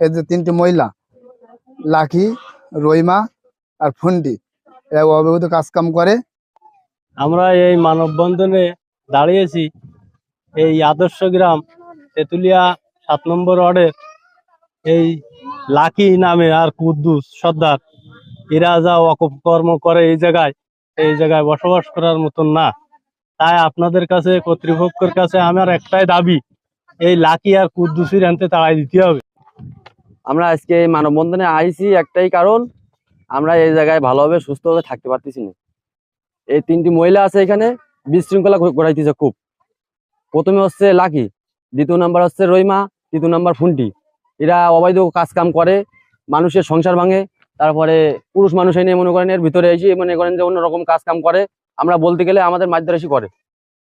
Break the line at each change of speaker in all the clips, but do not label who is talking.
এই যে তিনটি মহিলা লাখি রইমা আর ফুন্ডি, এরা অবৈধ কাজ কাম করে।
আমরা এই মানববন্ধনে দাঁড়িয়েছি। এই আদর্শ গ্রাম তেতুলিয়া সাত নম্বর ওয়ার্ডের এই লাকি নামে আর কুদ্দুস সর্দার, এরা যা অপকর্ম করে এই জায়গায় এই জায়গায় বসবাস করার মতন না। তাই আপনাদের কাছে, কর্তৃপক্ষের কাছে আমার একটাই দাবি, এই লাকি আর কুদ্দুসির আনতে তাড়াই দিতে হবে।
আমরা আজকে এই মানববন্ধনে আইছি একটাই কারণ, আমরা এই জায়গায় ভালোভাবে সুস্থভাবে থাকতে পারতেছি না। এই তিনটি মহিলা আছে এখানে, বিশৃঙ্খলা ঘটাইতেছে খুব। প্রথমে হচ্ছে লাকি, দ্বিতীয় নাম্বার হচ্ছে রইমা তৃতীয় নাম্বার ফুন্টি। এরা অবৈধ কাজ কাম করে, মানুষের সংসার ভাঙে, তারপরে পুরুষ মানুষ এনে মনে করেন এর ভিতরে এসে মনে করেন যে অন্যরকম কাজ কাম করে। আমরা বলতে গেলে আমাদের মাঝদারাসি করে।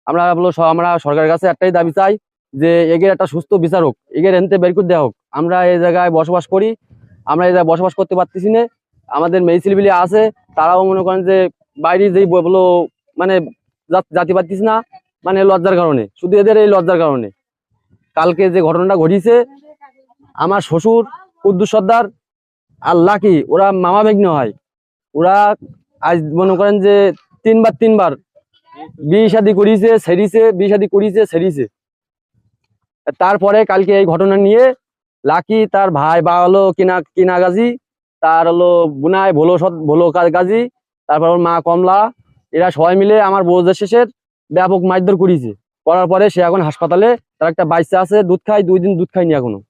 আমরা বলো আমরা সরকারের কাছে একটাই দাবি চাই যে এগের একটা সুস্থ বিচার হোক এগের এনতে বের করে দেওয়া হোক। আমরা এই জায়গায় বসবাস করি, আমরা এই জায়গায় বসবাস করতে পারতেছি না। আমাদের মেয়েছিলবিলি আছে, তারাও মনে করেন যে বাইরে যেই বলো মানে যা- জাতি পারতিস না মানে লজ্জার কারণে। শুধু এদের এই লজ্জার কারণে। কালকে যে ঘটনাটা ঘটিছে, আমার শ্বশুর কুদ্দুস সর্দার আর লাকি ওরা মামা বেগ্ন হয়। ওরা আজ মনে করেন যে তিনবার তিনবার বিয়ে শাদি করিছে, সেরিছে, বিয়ে শাদি করিছে, সেরিছে। তারপরে কালকে এই ঘটনা নিয়ে লাকি তার ভাই বা হলো কিনা কিনা গাজী তার হলো বুনাই, ভোলো ভোলো গাজী, তারপর মা কমলা, এরা সবাই মিলে আমার বৌদের শেষের ব্যাপক মারধর করিয়েছে করার পরে সে এখন হাসপাতালে, তার একটা বাচ্চা আছে, দুধ খায়, দুই দিন দুধ খায়নি এখনও।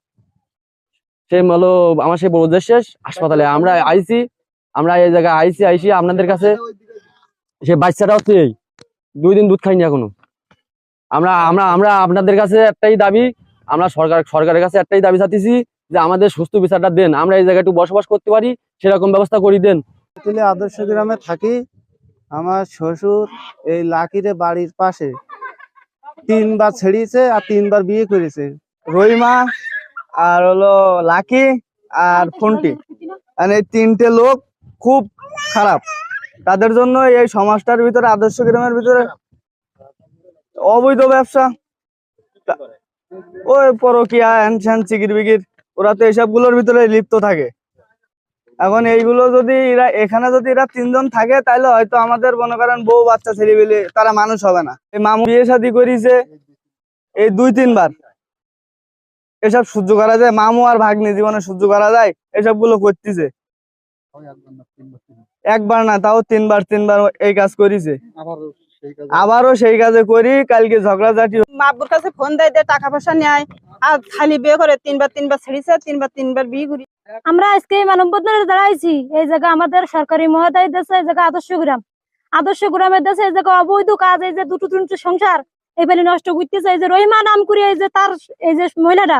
সে হলো আমার সেই বৌদের শেষ, হাসপাতালে আমরা আইছি, আমরা এই জায়গায় আইছি, আইসি আপনাদের কাছে, সে বাচ্চাটা হচ্ছে এই দুই দিন দুধ খাইনি এখনও। আমরা আমরা আমরা আপনাদের কাছে একটাই দাবি, আমরা সরকার, সরকারের কাছে একটাই দাবি চাচ্ছি যে আমাদের সুস্থ বিচারটা দেন। আমরা এই জায়গায় একটু বসবাস করতে পারি, সেরকম ব্যবস্থা করি দেন।
আদর্শ গ্রামে থাকি, আমার শ্বশুর এই লাকিরে বাড়ির পাশে তিনবার ছেড়িয়েছে আর তিনবার বিয়ে করেছে। রহিমা আর হলো লাকি আর ফোনটি। আর এই তিনটে লোক খুব খারাপ। তাদের জন্য এই সমাজটার ভিতরে, আদর্শ গ্রামের ভিতরে অবৈধ ব্যবসা। ওই পরকিয়া হ্যান চিকির বিকির ওরা তো এইসবগুলোর ভিতরে লিপ্ত থাকে। এখন এইগুলো যদি এরা, এখানে যদি এরা তিনজন থাকে তাহলে হয়তো আমাদের মনে করেন বউ, বাচ্চা ছেলে পেলে তারা মানুষ হবে না। এই মামু বিয়ে শাদি করিছে এই দুই, তিনবার। এসব সহ্য করা যায়, মামু আর ভাগ্নি জীবনে সহ্য করা যায় এসবগুলো করতেছে। একবার না তাও তিনবার তিনবার এই কাজ করিছে। আবারও সেই কাজে করি কালকে ঝগড়াঝাটি
মাবুর কাছে ফোন দেয় দিয়ে টাকা পয়সা নেয় আর খালি বিয়ে করে তিনবার তিনবার ছেড়েছে তিনবার তিনবার বিয়ে করি।
আমরা আজকে এই মানববন্ধনে দাঁড়াইছি এই জায়গা আমাদের সরকারি মহোদয় দেশে এই জায়গা আদর্শ গ্রাম। আদর্শ গ্রামের দেশে এই জায়গা অবৈধ কাজ এই যে দুটো তিনটে সংসার এই ফেলে নষ্ট করতেছে এই যে রহিমা নাম করে এই যে তার এই যে মহিলাটা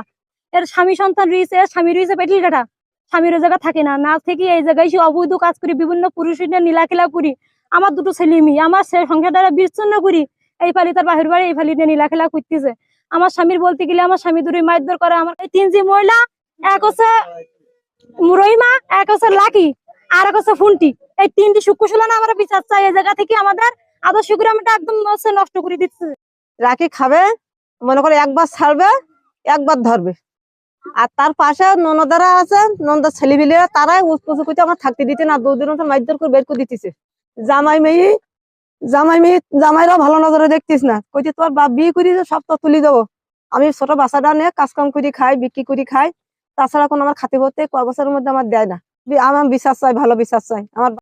এর স্বামী সন্তান রয়েছে এর স্বামী রয়েছে পেটিল কাটা স্বামীর ওই জায়গা থাকে না। না থেকে এই জায়গায় সে অবৈধ কাজ করি, বিভিন্ন পুরুষের নীলাখিলা করি। আমার দুটো ছেলে মেয়ে, আমার সে সংসারটা বিচ্ছিন্ন করি। এই ফালি তার বাহির বাড়ি, এই ফালি নীলাখিলা করতেছে। আমার স্বামীর বলতে গেলে আমার স্বামী দূরে মারধর করে। আমার এই তিন যে মহিলা, এক হচ্ছে রহিমা, এক হচ্ছে লাকি, আর এক হচ্ছে ফুন্টি। এই তিনটি শুক্রশোলা না আমরা বিচার চাই। এই জায়গা থেকে আমাদের আদর্শ গ্রামটা একদম হচ্ছে নষ্ট করে দিচ্ছে।
রাখি খাবে, মনে করে একবার ছাড়বে, একবার ধরবে। আর তার পাশে ননদারা আছে, ননদার ছেলেপিলেরা তারাই উৎপোষ করতে আমার থাকতে দিতে না, দুদিন তো মাইদর করে বের করে দিতেছে। জামাই মেয়ে জামাই মেয়ে জামাইরা ভালো নজরে দেখতিস না। কইতে তোর বাপ বিয়ে করিছে সব তো তুলি দেবো। আমি ছোট বাচ্চাটা নিয়ে কাজ কাম করে খাই, বিক্রি করে খাই। তাছাড়া কোনো আমার খাতে পড়তে ক বছরের মধ্যে আমার দেয় না। আমার বিশ্বাস চাই, ভালো বিশ্বাস চাই। আমার